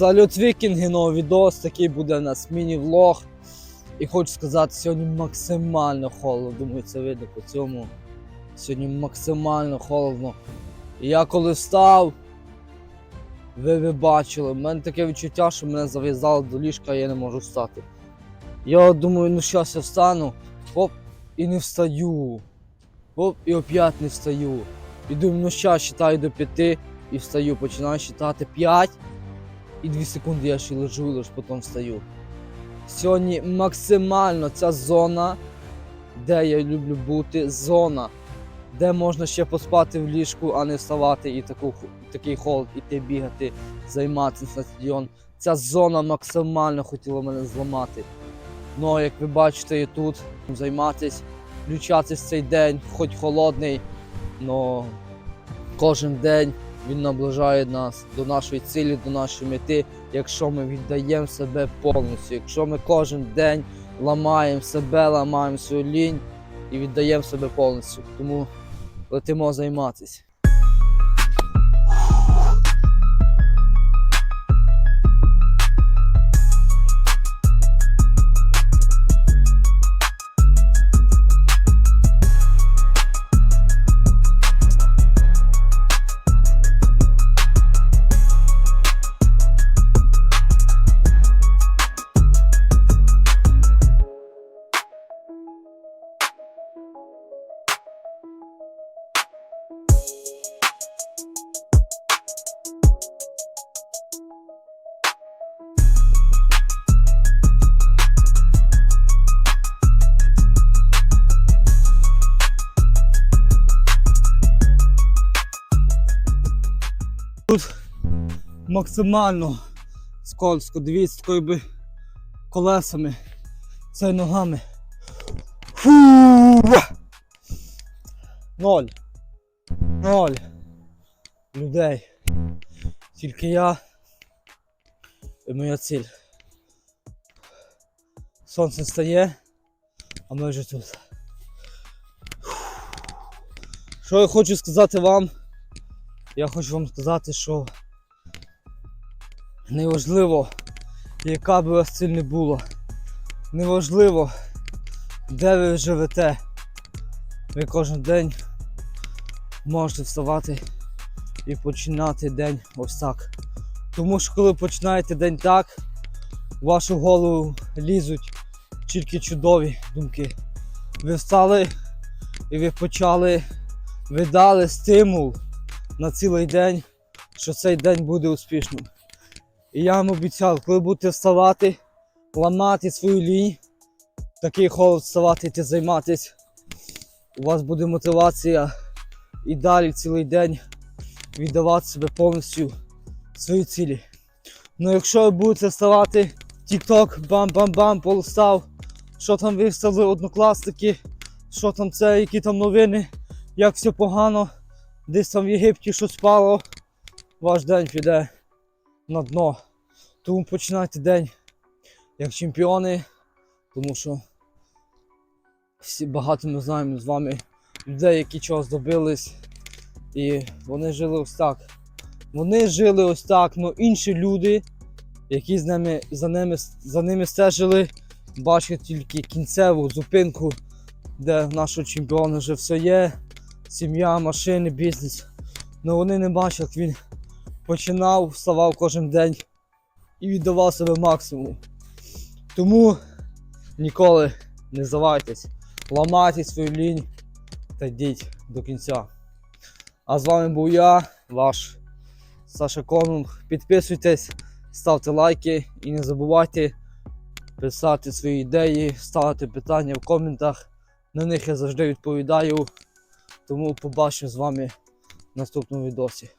Салют вікінги, новий відос, такий буде у нас міні-влог. І хочу сказати, сьогодні максимально холодно, думаю, це видно по цьому. Сьогодні максимально холодно. І я коли встав, ви ви бачили, в мене таке відчуття, що мене зав'язало до ліжка, я не можу встати. Я думаю, ну щас я встану, оп, і не встаю. Оп, і опять не встаю. І думаю, ну щас читаю до п'яти і встаю, починаю читати 5. І 2 секунди я ще лежу, і лише потім встаю. Сьогодні максимально ця зона, де я люблю бути, зона, де можна ще поспати в ліжку, а не вставати і таку, такий холод, іти бігати, займатися на стадіон. Ця зона максимально хотіла мене зламати. Ну, як ви бачите, я тут займатися, включатись цей день, хоч холодний, але кожен день він наближає нас до нашої цілі, до нашої мети, якщо ми віддаємо себе повністю, якщо ми кожен день ламаємо себе, ламаємо свою лінь і віддаємо себе повністю. Тому летимо займатися. Максимально скользко. Дивіться, такою би колесами, це ногами. Фу! Ноль. Ноль. Людей. Тільки я і моя ціль. Сонце стає, а ми вже тут. Що я хочу сказати вам? Я хочу вам сказати, що Неважливо, яка би у вас ціль не була. Неважливо, де ви живете. Ви кожен день можете вставати і починати день ось так. Тому що коли починаєте день так, в вашу голову лізуть тільки чудові думки. Ви встали і ви почали, ви дали стимул на цілий день, що цей день буде успішним. І я вам обіцяв, коли будете вставати, ламати свою лінь, такий холод вставати йти займатися, у вас буде мотивація і далі цілий день віддавати себе повністю свої цілі. Ну якщо ви будете вставати, тік-ток, бам-бам-бам, полустав, що там виставили однокласники, що там це, які там новини, як все погано, десь там в Єгипті щось впало, ваш день піде на дно. Тому починайте день як чемпіони, тому що всі багато ми знаємо з вами людей, які чогось добились. І вони жили ось так. Вони жили ось так, але інші люди, які з ними, за, ними, за ними стежили, бачать тільки кінцеву зупинку, де нашого чемпіона вже все є. Сім'я, машини, бізнес. Але вони не бачать, як він починав, вставав кожен день і віддавав себе максимум. Тому ніколи не здавайтесь, ламайте свою лінь та йдіть до кінця. А з вами був я, ваш Саша Конунг. Підписуйтесь, ставте лайки і не забувайте писати свої ідеї, ставити питання в коментах. На них я завжди відповідаю. Тому побачимо з вами в наступному відосі.